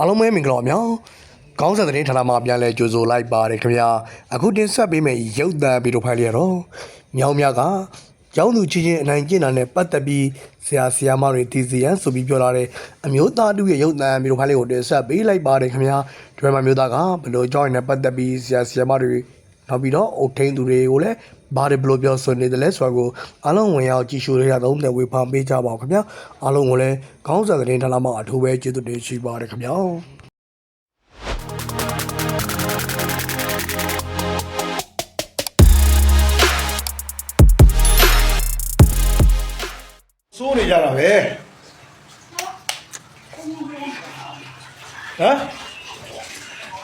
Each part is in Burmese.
အားလုံးပဲမင်္ဂလာပါများခေါင်းစဉ်သတင်းဌာနမှာပြန်လဲကြိုဆိုလိုက်ပါတယ်ခင်ဗျာအခုတင်ဆက်ပေးမယ့်ရုပ်သံဗီဒီယိုဖိုင်လေးရတော့မြောင်းမြကကျောင်းသူချင်းချင်းအနိုင်ကျင့်တာနဲ့ပတ်သက်ပြီးဆရာဆရာမတွေတည်စီရန်ဆိုပြီးပြောလာတဲ့အမျိုးသားတူရဲ့ရုပ်သံဗီဒီယိုဖိုင်လေးကိုတင်ဆက်ပေးလိုက်ပါတယ်ခင်ဗျာဒီမှာမျိုးသားကဘယ်လိုကြောင်းရင်းနဲ့ပတ်သက်ပြီးဆရာဆရာမတွေနောက်ပြီးတော့အုတ်ထင်းသူတွေကိုလည်း ဘာတွေဘယ်လိုပြောဆိုနေတယ်လဲဆိုတာကိုအားလုံးဝင်ရောက်ကြည့်ရှုရတဲ့သုံးသက်ဝေဖန်ပေးကြပါဦးခင်ဗျာအားလုံးကိုလည်းခေါင်းစဉ်သတင်းဌာနမှာအထူးပဲကျေးဇူးတင်ရှိပါတယ်ခင်ဗျာစိုးနေကြတာပဲဟမ်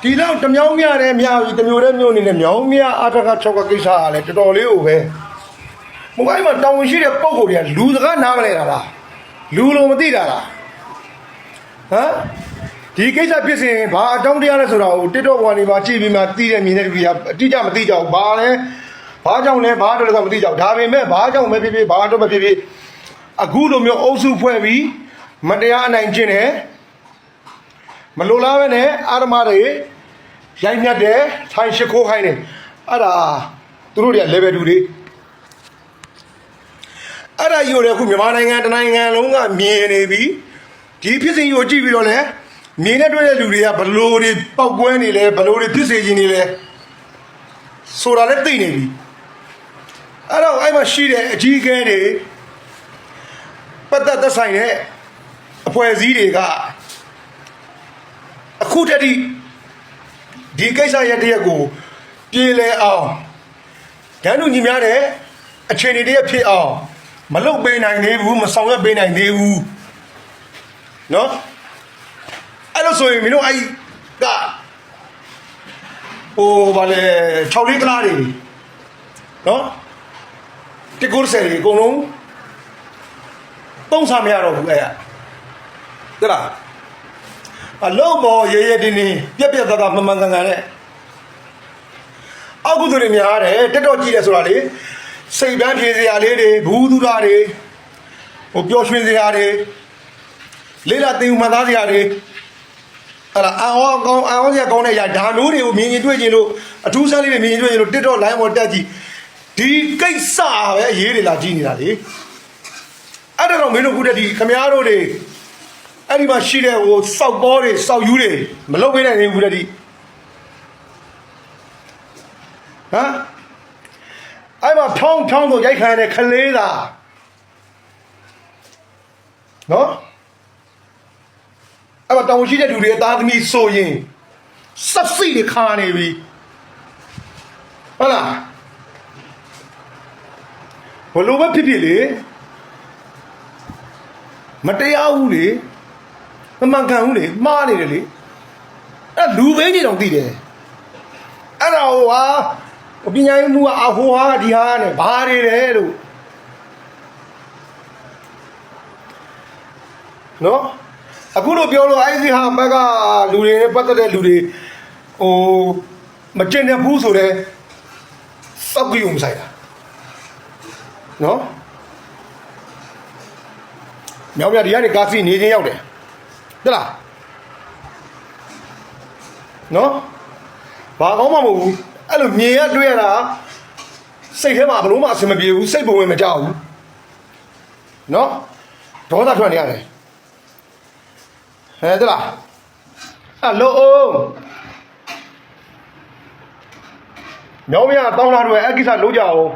ဒီတော့တမြောင်းမြတဲ့မြပြီတမျိုးတဲ့မျိုးအနေနဲ့မြောင်းမြအာတက6ကကိစ္စကလည်းတော်တော်လေးကိုပဲမကိုင်းမှာတောင်းဝင်ရှိတဲ့ပုံကိုယ်တွေကလူစကားနားမလဲတာလားလူလုံးမသိတာလားဟမ်ဒီကိစ္စဖြစ်စဉ်ဘာအတောင်းတရားလဲဆိုတာကို TikTok ပေါ်ကနေပါကြည့်ပြီးမှသိတဲ့မြင်တဲ့လူတွေကအတိအကျမသိကြဘူးဘာလဲဘာကြောင့်လဲဘာတော့လဲဆိုမသိကြဘူးဒါပေမဲ့ဘာကြောင့်ပဲဖြစ်ဖြစ်ဘာတော့ပဲဖြစ်ဖြစ်အခုလိုမျိုးအုပ်စုဖွဲ့ပြီးမတရားအနိုင်ကျင့်တယ်မလိုလားပဲနဲ့အာရမတွေ ရိုက်ညတ်တယ်ထိုင်ရှိခိုးခိုင်းတယ်အဲ့ဒါသူတို့တွေက level 2တွေအဲ့ဒါယူတယ်အခုမြန်မာနိုင်ငံတနိုင်ငံလုံးကမြင်နေပြီဒီဖြစ်စဉ်ကိုကြည့်ပြီးတော့လဲမြင်နေတွေ့တဲ့လူတွေကဘလို့တွေပောက်ကွဲနေလဲဘလို့တွေဖြစ်စေခြင်းနေလဲဆိုတာလည်းသိနေပြီအဲ့တော့အဲ့မှာရှိတဲ့အကြီးအကဲတွေပတ်သက်သက်ဆိုင်တဲ့အဖွဲ့အစည်းတွေကအခုတည်းဒီ ဒီကိစ္စရက်တရက်ကိုပြေလည်အောင်ဒန်းလူညီများတဲ့အခြေအနေတရက်ဖြစ်အောင်မလုပ်ပေးနိုင်သေးဘူးမဆောင်ရွက်ပေးနိုင်သေးဘူးနော်အဲ့လိုဆိုရင်မင်းတို့အဲ့ကဟိုဗာလေ6လေးကလားတွေနော်တကူစယ်တွေအကုန်လုံးသုံးစားမရတော့ဘူးအဲ့ရတလား အလုံးပေါ်ရေရေတင်းတင်းပြက်ပြက်သားသားမမှန်ကန်ကန်နဲ့အောက်ကုသိုလ်တွေများတယ်တက်တော့ကြည့်တယ်ဆိုတာလေစိတ်ပန်းဖြေစရာလေးတွေဘူးသူသားတွေဟိုပျော်ရွှင်စရာတွေလေးလာတင်မှန်သားစရာတွေအဲ့ဒါအောင်းကောင်းအောင်းစရာကောင်းတဲ့ຢာဒါမျိုးတွေကိုမြင်ရင်တွေ့ကြည့်လို့အထူးဆန်းလေးတွေမြင်ရင်တွေ့ကြည့်လို့တက်တော့ line ပေါ်တက်ကြည့်ဒီကိစ္စပဲအရေးတွေလာကြည့်နေတာလေအဲ့ဒါတော့မင်းတို့ခုတည်းဒီခမားတို့တွေ အဲ့ဒီမှာရှိတဲ့ဟိုစောက်ပေါ်တွေစောက်ယူတွေမလုပ်ပေးနိုင်သေးဘူးခုတည်းဒီဟမ်အဲ့မှာဖောင်းဖောင်းတို့ရိုက်ခံရတဲ့ခလေးသာနော်အဲ့မှာတောင်ရှိတဲ့လူတွေအသားသမီးဆိုရင်စက်စိတွေခါနေပြီဟုတ်လားဘလို့ပဲဖြစ်ဖြစ်လေမတရားဘူးလေ မမှန်ကန်ဘူးလေမှားနေတယ်လေအဲ့လူဘင်းကြီးတော့သိတယ်အဲ့ဒါဟိုဟာပညာရေးမှုကအဟိုဟာဒီဟာနဲ့ဘာတွေလဲလို့နော်အခုလို့ပြောလို့အိုက်စီဟာဘက်ကလူတွေနဲ့ပတ်သက်တဲ့လူတွေဟိုမကျင်တဲ့ဘူးဆိုတဲ့စောက်ကြည့်ုံဆိုင်တာနော်မြောင်မြဒီကနေကားစီနေချင်းရောက်တယ် ဟုတ်လားနော်ဘာကောင်းမှမဟုတ်ဘူးအဲ့လိုမြင်ရတွေ့ရတာစိတ်ထဲမှာဘလို့မှအဆင်မပြေဘူးစိတ်ပုံဝင်မကြောက်ဘူးနော်ဒေါသထွက်နေရတယ်ဟဲ့ဟုတ်လားအဲ့လို့အောင်မြောင်မြတောင်းလာတော့အဲ့ကိစ္စလုံးကြအောင်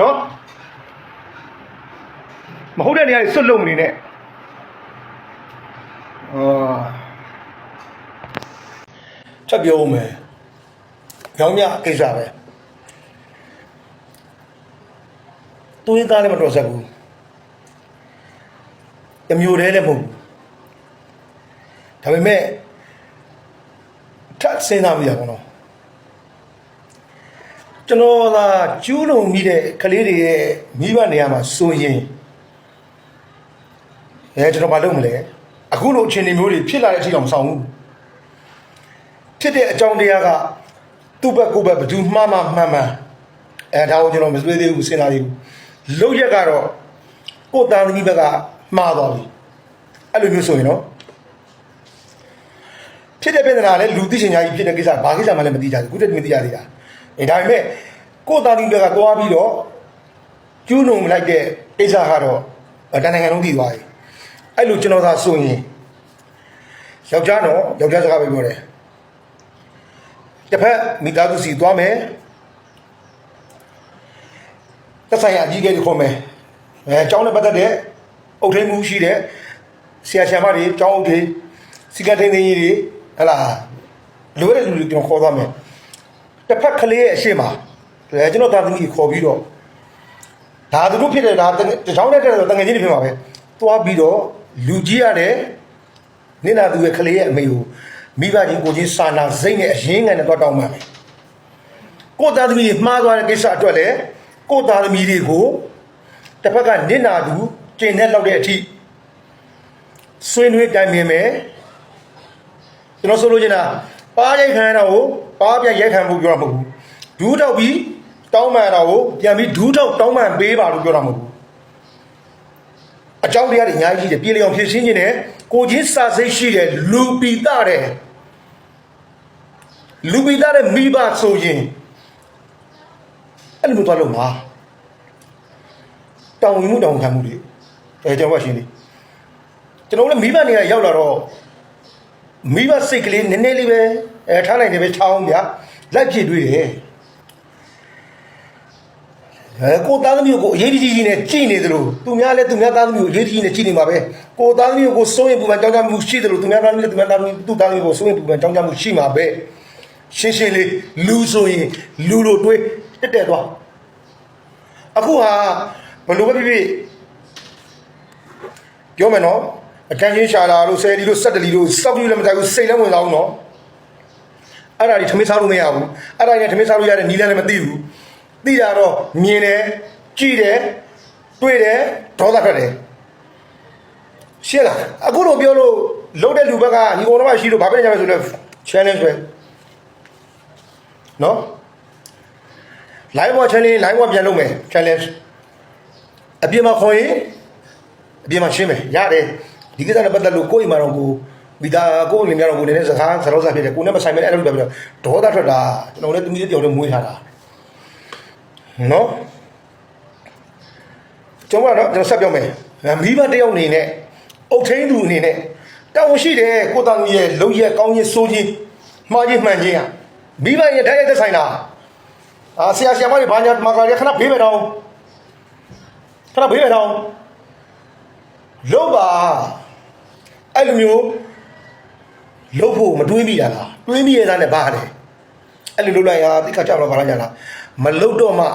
နော်မဟုတ်တဲ့နေရာတွေစွတ်လုံးမနေနဲ့ အာချက်ပြောဦးမယ်ညောင်မြကိစ္စပဲသူရင်သားလည်းမတော်ဆက်ဘူးတမျိုးတည်းလည်းမဟုတ်ဘူးဒါပေမဲ့ထပ်စဉ်းစားမိရပါတော့ကျွန်တော်ကကျူးလွန်မိတဲ့ကလေးတွေရဲ့မိဘနေရာမှာဆိုရင်အဲကျွန်တော်မလုပ်မလဲ အခုလိုအခြေအနေမျိုးတွေဖြစ်လာတဲ့အချိန်တော့မဆောင်ဘူးဖြစ်တဲ့အကြောင်းတရားကသူ့ဘက်ကိုယ့်ဘက်ဘယ်သူမှားမှမှန်မှန်အဲဒါကိုကျွန်တော်မသိသေးဘူးစဉ်းစားသေးဘူးလုံရက်ကတော့ကိုယ်သားသမီးဘက်ကမှားသွားပြီအဲ့လိုမျိုးဆိုရင်တော့ဖြစ်တဲ့ပြဿနာလည်းလူသိချင်ညာကြီးဖြစ်တဲ့ကိစ္စဘာကိစ္စမှလည်းမသိကြဘူးခုတည်းမသိရသေးတာအဲဒါပေမဲ့ကိုယ်သားသမီးတွေကသွားပြီးတော့ကျူးလွန်လိုက်တဲ့ကိစ္စကတော့တန်နိုင်ငံလုံးသိသွားပြီအဲ့လိုကျွန်တော်သာဆိုရင် ယောက်ျားတော့ယောက်ျားစကားပဲပြောတယ်တစ်ဖက်မိသားစုစီသွားမယ်သက်ဆိုင်ရာအကြီးအကဲတွေခေါ်မယ်အဲအကြောင်းနဲ့ပတ်သက်တဲ့အုပ်ထိန်မှုရှိတဲ့ဆရာဆရာမတွေအကြောင်းအုပ်တွေစီကံထိန်သိန်းကြီးတွေဟလာလိုရတဲ့လူတွေကျွန်တော်ခေါ်သွားမယ်တစ်ဖက်ကလေးရဲ့အရှိမအဲကျွန်တော်သားသမီးကိုခေါ်ပြီးတော့ဒါသူတို့ဖြစ်တယ်ဒါတချောင်းနဲ့တဲ့တငယ်ချင်းတွေဖြစ်မှာပဲသွားပြီးတော့လူကြီးရတယ် နင့်နာသူရဲ့ကလေးရဲ့အမေကိုမိဘချင်းကိုချင်းစာနာစိတ်နဲ့အရင်ငံနဲ့တော့တောင်းပါမယ်ကိုယ်သားသမီးတွေမှားသွားတဲ့ကိစ္စအတွက်လည်းကိုယ်သားသမီးတွေကိုတစ်ဖက်ကနင့်နာသူကျင့်တဲ့လောက်တဲ့အထိဆွေးနွေးတိုင်ပင်မယ်ကျွန်တော်ဆိုလို့ချင်တာပါးရိုက်ခံရတာကိုပါးပြန်ရိုက်ခံဖို့ပြောတာမဟုတ်ဘူးဒူးထောက်ပြီးတောင်းပန်တာကိုပြန်ပြီးဒူးထောက်တောင်းပန်ပေးပါလို့ပြောတာမဟုတ်ဘူးအကြောင်းတရားတွေအများကြီးရှိတယ်ပြေလျောင်ဖြည့်ရှင်းခြင်းနဲ့ ကိုချင်းစာစိတ်ရှိတဲ့လူပီတာတဲ့လူပီတာတဲ့မိဘဆိုရင်အဲ့လိုမျိုးသွားလို့မှာတောင်းဝင်မှုတောင်းခံမှုတွေအဲကျွန်တော်ကရှင်းတယ်ကျွန်တော်လည်းမိဘနေရာရောက်လာတော့မိဘစိတ်ကလေးနည်းနည်းလေးပဲအဲထားလိုက်တယ်ပဲချောင်းဗျာလိုက်ဖြစ်တွေ့တယ် အဲကိုသားသမီးကိုအရေးကြီးကြီးနဲ့ကြည်နေသလိုသူများလည်းသူများသားသမီးကိုအရေးကြီးနဲ့ကြည်နေမှာပဲကိုသားသမီးကိုစိုးရင်ပူပန်ကြောင်းကြမှုရှိသလိုသူများသားသမီးလည်းသူများသားသမီးသူ့သားသမီးကိုစိုးရင်ပူပန်ကြောင်းကြမှုရှိမှာပဲရှင်းရှင်းလေးလူဆိုရင်လူလိုတွေးတက်တက်သွားအခုဟာဘယ်လိုပဲဖြစ်ဖြစ်ပြောမယ်နော်အတန်းချင်းရှာလာလို့ဆယ်လီလို့ဆက်တလီလို့စောက်ပြီးလည်းမတိုင်ဘူးစိတ်လည်းဝင်သွားအောင်နော်အဲ့ဒါတွေထမင်းစားလို့မရဘူးအဲ့ဒါတွေနဲ့ထမင်းစားလို့ရတဲ့နီးလန်းလည်းမသိဘူး သိတာတော့မြင်တယ်ကြည့်တယ်တွေ့တယ်ဒေါသထွက်တယ်ရှင်းလားအခုတော့ပြောလို့လုံးတဲ့လူဘက်ကညီကောင်တော့ရှိလို့ဘာဖြစ်နေကြမလဲဆိုလဲ challenge ပဲနော် live watch challenge live watch ပြန်လုပ်မယ် challenge အပြင်မှာခေါ်ရင်အပြင်မှာရှင်းမယ်ရတယ်ဒီကိစ္စနဲ့ပတ်သက်လို့ကိုယ့်အိမ်မှာတော့ကိုမိသားကိုယ့်လင်မယားတော့ကိုနေနေစကားစရောစားဖြစ်တယ်ကိုနဲ့မဆိုင်မဲ့အဲ့လိုပဲပြောဒေါသထွက်တာကျွန်တော်လည်းသမီးလေးတယောက်လည်းမွေးထားတာ နော်ကျွန်တော်ကတော့ကျွန်တော်ဆက်ပြောမယ်မိဘတယောက်အနေနဲ့အုတ်ထင်းသူအနေနဲ့တောင်းရှိတယ်ကိုသားကြီးရဲ့လုံရက်ကောင်းကြီးစိုးကြီးမှားကြီးမှန်ကြီးอ่ะမိဘရဲ့ထိုက်ရတဲ့ဆိုင်တာအာဆရာဆရာမတွေဘာညာမှာကလည်းခဏဘေးပဲတော့ခဏဘေးပဲတော့လုံးပါအဲ့လိုမျိုးလုံးဖို့မတွေးမိတာလားတွေးမိရတာနဲ့ဘာလဲအဲ့လိုလုံးလိုက်ဟာတိခါကြောက်တော့ဘာလာကြလား မလုံးတော့မှ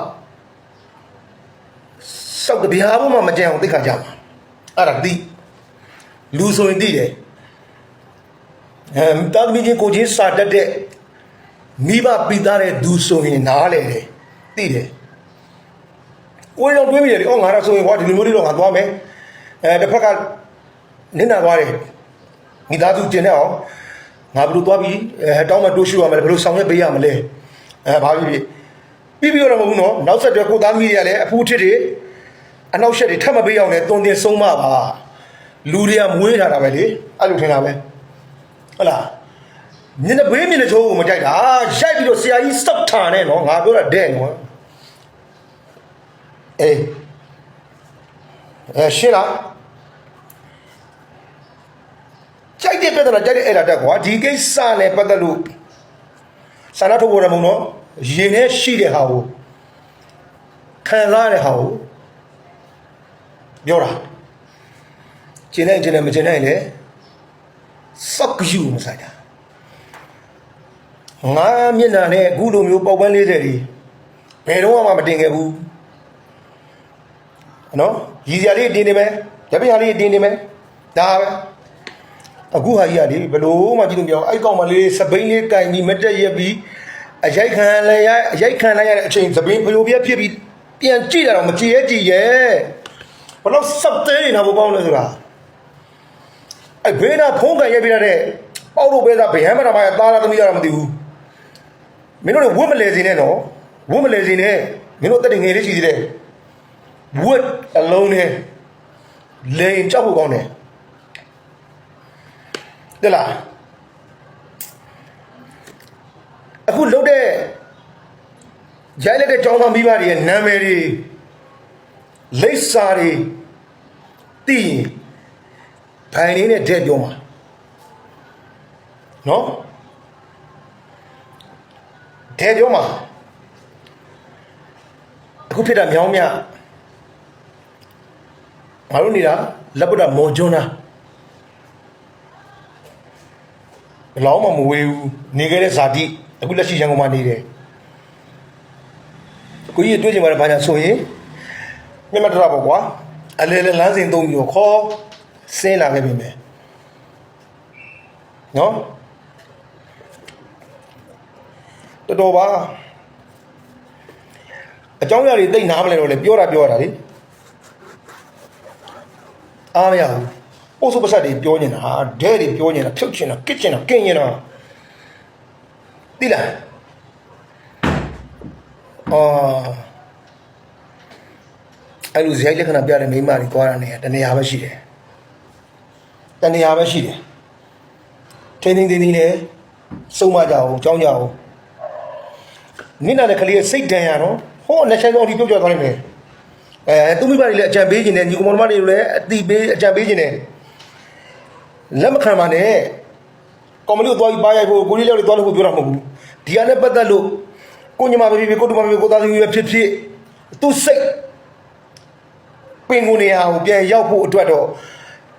စောက်တပြားဘုမှမကြံအောင်တိခါကြောက်အဲ့ဒါတိလူဆိုရင်တိတယ်အဲတာသမီချင်းကိုချင်းစာတက်တဲ့မိဘပိသားတဲ့သူဆိုရင်နားလေတယ်တိတယ်ကိုယ်တော့တွေးမိတယ်လေအော်ငါတော့ဆိုရင်ဟောဒီလိုမျိုးလေးတော့ငါသွားမယ်အဲတစ်ဖက်ကနင်းနာသွားတယ်မိသားစုကျင်တဲ့အောင်ငါဘယ်လိုသွားပြီးအဲတောင်းမတိုးရှူရမလဲဘယ်လိုဆောင်ရွက်ပေးရမလဲအဲဘာဖြစ်ဖြစ် ပြီးပြီးတော့မဟုတ်ဘူးနော်နောက်ဆက်တွဲကိုသားသမီးတွေကလည်းအဖူးထစ်တွေအနောက်ရှက်တွေထပ်မပေးအောင်လဲတွန်တင်ဆုံးမပါလူတွေကမွေးထားတာပဲလေအဲ့လိုထင်တာပဲဟုတ်လားမျက်နှာဘေးမျက်နှာချိုးကိုမကြိုက်တာရိုက်ပြီးတော့ဆရာကြီးစက်ထာနဲ့နော်ငါပြောတာတဲ့နော်အေးအဲရှင်းလားကြိုက်တဲ့ပြဿနာကြိုက်တဲ့အဲ့ဒါတက်ကွာဒီကိစ္စနဲ့ပတ်သက်လို့ဆန္ဒထုတ်ပေါ်ရမုံတော့ ရင်ထဲရှိတဲ့ဟာကိုခံစားရတဲ့ဟာကိုပြောတာကျင်တဲ့ကျင်တဲ့မကျင်တဲ့လည်းစောက်ယူမဆိုင်တာငါမျက်နှာနဲ့အခုလိုမျိုးပေါက်ပန်း40တွေဘယ်တော့မှမတင်ခဲ့ဘူးနော်ရည်စရာလေးတင်နေမယ်ရပညာလေးတင်နေမယ်ဒါပဲအခုဟာကြီးကလေဘလို့မှကြည့်လို့မရအောင်အဲ့ကောင်မလေးစပိန်လေးကင်ပြီးမတက်ရက်ပြီး အရိုက်ခံလဲရအရိုက်ခံလိုက်ရတဲ့အချိန်စပိန်ဖျိုးပြက်ဖြစ်ပြီးပြန်ကြည့်တာတော့မကြည့်ရဲ့ကြည့်ရဲ့ဘလို့စပ်သေးနေတာဘပေါင်းလဲဆိုတာအဲ့ဘေးနာဖုံးကန်ရက်ပြတဲ့ပေါက်လို့ပဲသားဗဟမ်းမတာမရသားလာသမီးရတော့မသိဘူးမင်းတို့ဝတ်မလဲစင်းနဲ့နော်ဝတ်မလဲစင်းနဲ့မင်းတို့တက်တင်ငယ်လေးရှိသေးတယ်ဝတ်အလုံးနဲ့လိန်ကြောက်ဖို့ကောင်းတယ်တဲ့လား ရိုက်လိုက်တဲ့ចောင်းသားမိဘတွေရဲ့နာမည်တွေလိပ်စာတွေသိရင်ဘိုင်လေးနဲ့ထည့်ပြောမှာနော်ထည့်ပြောမှာအခုဖြစ်တာမြောင်းမြငါတို့နေတာလက်ပတ်တာမော်ကျွန်းသားဘယ်လောက်မှမဝေးဘူးနေခဲ့တဲ့ဇာတိ အခုလက်ရှိရန်ကုန်မှာနေတယ်ကိုကြီးတွေ့ချင်ပါတယ်ဘာညာဆိုရင်မြတ်မတော်ပါကွာအလဲလဲလမ်းစဉ်သုံးပြီးတော့ခေါ်ဆင်းလာခဲ့ပြီမယ်နော်တော်တော်ပါအကြောင်းအရာတွေသိနားမလဲတော့လေပြောတာပြောတာလေအားမရဘူးပို့စုပစတ်တွေပြောနေတာဟာဒဲတွေပြောနေတာဖြုတ်ချင်တာကစ်ချင်တာကင်းချင်တာ သိလားအာအဲ့လိုဇယိုက်လက္ခဏာပြတဲ့မိန်းမတွေသွားတာနေတနေရာပဲရှိတယ်တနေရာပဲရှိတယ်ထိန်းထိန်းသိမ်းသိမ်းနဲ့စုံမကြအောင်ကြောင်းကြအောင်နိနာတဲ့ကလေးရဲ့စိတ်ဒဏ်ရာနော်ဟောလက်ဆိုင်တော့ဒီပြုတ်ကြသွားနိုင်တယ်အဲသူမိဘတွေလည်းအကြံပေးခြင်းနဲ့ညီကောင်မတွေလည်းအတိပေးအကြံပေးခြင်းနဲ့လက်မခံပါနဲ့ကောင်မလေးကိုသွားပြီးပါရိုက်ဖို့ကိုလေးလေးတွေသွားလို့ပြောတာမဟုတ်ဘူး ဒီကနေ့ပတ်သက်လို့ကိုညီမပဲဖြစ်ဖြစ်ကိုတူမပဲဖြစ်ဖြစ်ကိုသားသမီးပဲဖြစ်ဖြစ်သူစိတ်ပင်ကိုနေရာကိုပြန်ရောက်ဖို့အတွက်တော့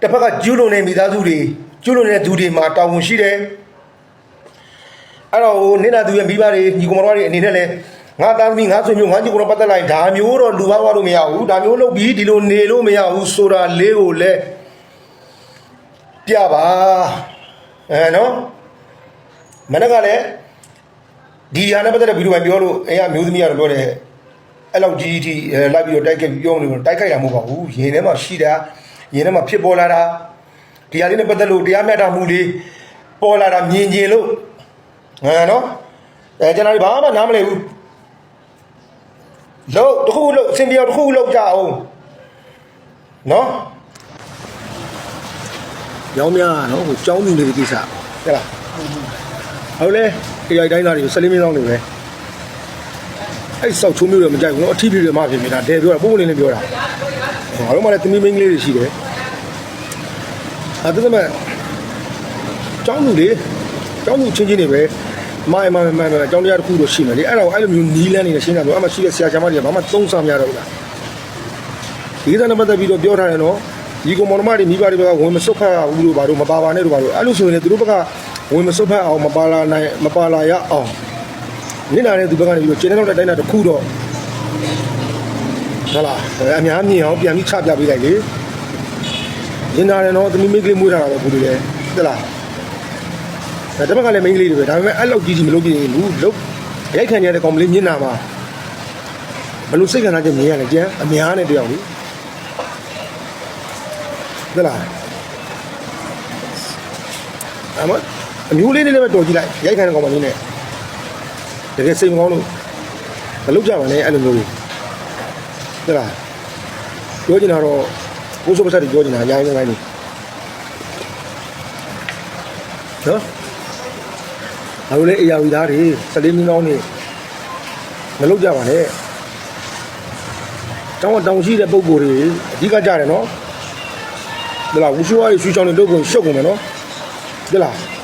တစ်ဖက်ကကျူးလွန်နေမိသားစုတွေကျူးလွန်နေတဲ့သူတွေမှာတာဝန်ရှိတယ်အဲ့တော့ဟိုနေနာသူရဲ့မိဘတွေညီကောင်မတော်တွေအနေနဲ့လဲငါသားသမီးငါဆွေမျိုးငါညီကောင်တော်ပတ်သက်လိုက်ဒါမျိုးတော့လူပါသွားလို့မရဘူးဒါမျိုးလုပ်ပြီးဒီလိုနေလို့မရဘူးဆိုတာလေးကိုလဲပြပါအဲနော်မနေ့ကလည်း ဒီဟာနဲ့ပတ်သက်တဲ့ဗီဒီယိုပိုင်းပြောလို့အဲအမျိုးသမီးကတော့ပြောတယ်အဲ့လောက်ကြီးကြီးအဲလိုက်ပြီးတော့တိုက်ခိုက်ပြီးပြောနေလို့တိုက်ခိုက်တာမဟုတ်ပါဘူးရင်ထဲမှာရှိတာရင်ထဲမှာဖြစ်ပေါ်လာတာဒီဟာလေးနဲ့ပတ်သက်လို့တရားမျှတမှုလေးပေါ်လာတာမြင်ကျင်လို့ဟမ်နော်အဲကျွန်တော်ဒီဘာမှနားမလည်ဘူးလို့တစ်ခုလို့အစင်ပြောတစ်ခုလို့ကြအောင်နော်ရောင်းများနော်ဟိုចောင်းသူလေးကိစ္စဟဲ့လားဟုတ်လေ AI တိုင်းသားတွေကို၁၄မိနစ်လောက်နေပဲအဲ့ဆောက်ချိုးမျိုးတွေမကြိုက်ဘူးနော်အထီးတွေမှပြင်နေတာဒဲပြောတာပုံပုံလေးလေးပြောတာငါတို့မှလည်းသမီးမင်းကလေးတွေရှိတယ်အဲ့ဒါမှကျောင်းလူတွေကျောင်းလူချင်းချင်းတွေပဲမိုင်မိုင်မိုင်မိုင်ကျောင်းတရားတစ်ခုတော့ရှိမယ်လေအဲ့ဒါကိုအဲ့လိုမျိုးနီးလန်းနေတဲ့ရှင်းတာဆိုအမှရှိတဲ့ဆရာဆရာမတွေကဘာမှသုံးစားမရတော့ဘူးလားဒီကိစ္စနဲ့ပတ်သက်ပြီးတော့ပြောထားတယ်နော်ဒီကောင်မောင်မတွေမိဘတွေဘက်ကဝင်မစွက်ခါဘူးလို့ဘာလို့မပါပါနဲ့တို့ဘာလို့အဲ့လိုဆိုရင်လေသူတို့ဘက်က ဝင်မစွတ်ဖက်အောင်မပါလာနိုင်မပါလာရအောင်နင့်နာတဲ့သူဘက်ကနေပြီးတော့ကျင်းတဲ့တိုင်းတာတစ်ခုတော့ဟုတ်လားအများမြင်အောင်ပြန်ပြီးချပြပေးလိုက်လေရင်နာတယ်နော်သမီးမိန်းကလေးမွေးထားတာပဲဘူးလေဟုတ်လားဒါတပတ်ကလည်းမိန်းကလေးတွေပဲဒါပေမဲ့အဲ့လောက်ကြီးကြီးမလုပ်ပြရင်ဘူးလုတ်ရိုက်ခံရတဲ့ကောင်မလေးမျက်နှာမှာဘယ်လိုစိတ်ခံစားချက်မြင်ရလဲကျန်အများနဲ့တရားလေဟုတ်လားအမ အမျိုးလေးလေးလည်းပဲတော်ကြည့်လိုက်ရိုက်ခံတဲ့ကောင်မလေးနဲ့တကယ်စိတ်မကောင်းလို့မလုပ်ကြပါနဲ့အဲ့လိုမျိုးတွေဟုတ်လားပြောချင်တာတော့ကိုယ်စပတ်ဆက်တွေပြောချင်တာအများကြီးပိုင်းနေနော်အခုလေအရာဝီသားတွေစလေးမင်းကောင်းနေမလုပ်ကြပါနဲ့တောင်းတောင်းရှိတဲ့ပုံကိုယ်တွေအဓိကကြတယ်နော်ဟုတ်လားဝူရှူဝါရီရှူချောင်းတွေလုပ်ကုန်ရှုပ်ကုန်မယ်နော်ဟုတ်လား